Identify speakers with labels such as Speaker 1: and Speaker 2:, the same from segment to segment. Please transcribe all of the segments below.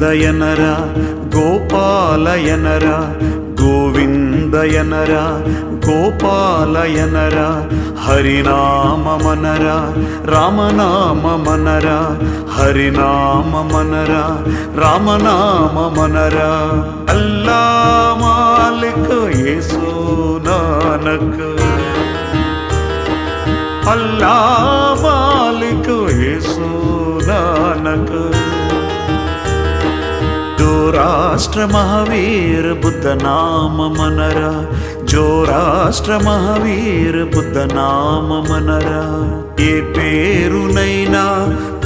Speaker 1: గోవిందయనరా గోపాలయనరా గోవిందయనరా గోపాలయనరా హరినామమనరా రామనామమనరా హరినామమనరా రామనామమనరా. అల్లా మాలిక్ యేసు నానక్. అల్లా మాలిక్ యేసు నానక్. రాష్ట్ర మహావీర బుద్ధ నామ మనరా. జో రాష్ట్ర మహావీర బుద్ధ నామ మనరా. ఏ పేరునైనా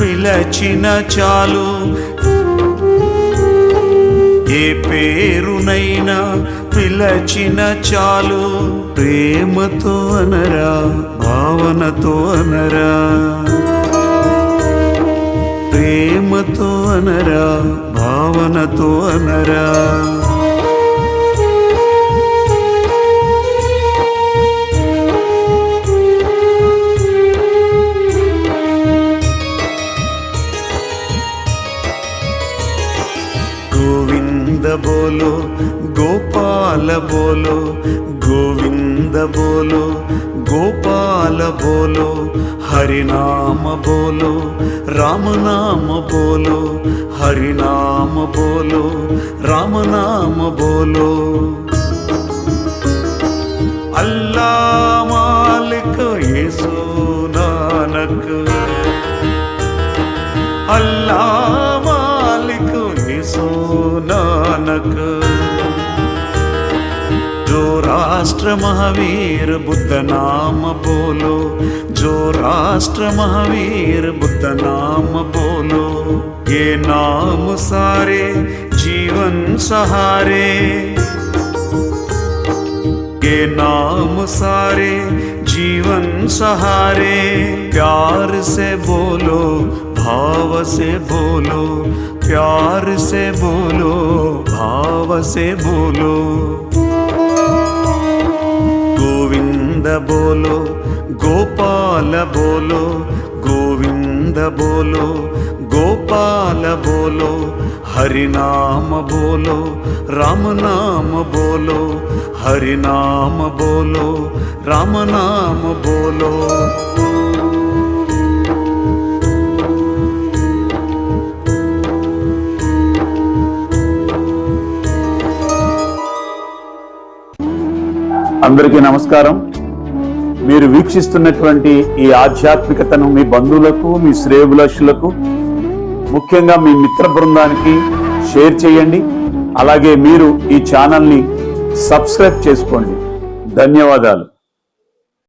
Speaker 1: పిలచిన చాలు. ఏ పేరునైనా పిలచిన చాలు. ప్రేమతో అనరా భావనతో అనరా. ప్రేమతో అనరా. భావనతో అనరా. గోవింద బోలో గోపాల బోలో గోవింద బోలో గోపాల బోలో హరినామ బోలో రామనామ బోలో హరినామ బోలో రామనామ బోలో. राष्ट्र महावीर बुद्ध नाम बोलो। जो राष्ट्र महावीर बुद्ध नाम बोलो। ये नाम सारे जीवन सहारे। ये नाम सारे जीवन सहारे। प्यार से बोलो, भाव से बोलो, प्यार से बोलो, भाव से बोलो। బోలో గోపాల బోలో గోవింద బోలో గోపాల బోలో హరినామ బోలో రామనామ బోలో హరినామ బోలో రామనామ బోలో.
Speaker 2: అందరికీ నమస్కారం. మీరు వీక్షిస్తున్నటువంటి ఈ ఆధ్యాత్మికతను మీ బంధువులకు మీ శ్రేయభిలాషులకు ముఖ్యంగా మీ మిత్ర బృందానికి షేర్ చేయండి. అలాగే మీరు ఈ ఛానల్ని సబ్స్క్రైబ్ చేసుకోండి. ధన్యవాదాలు.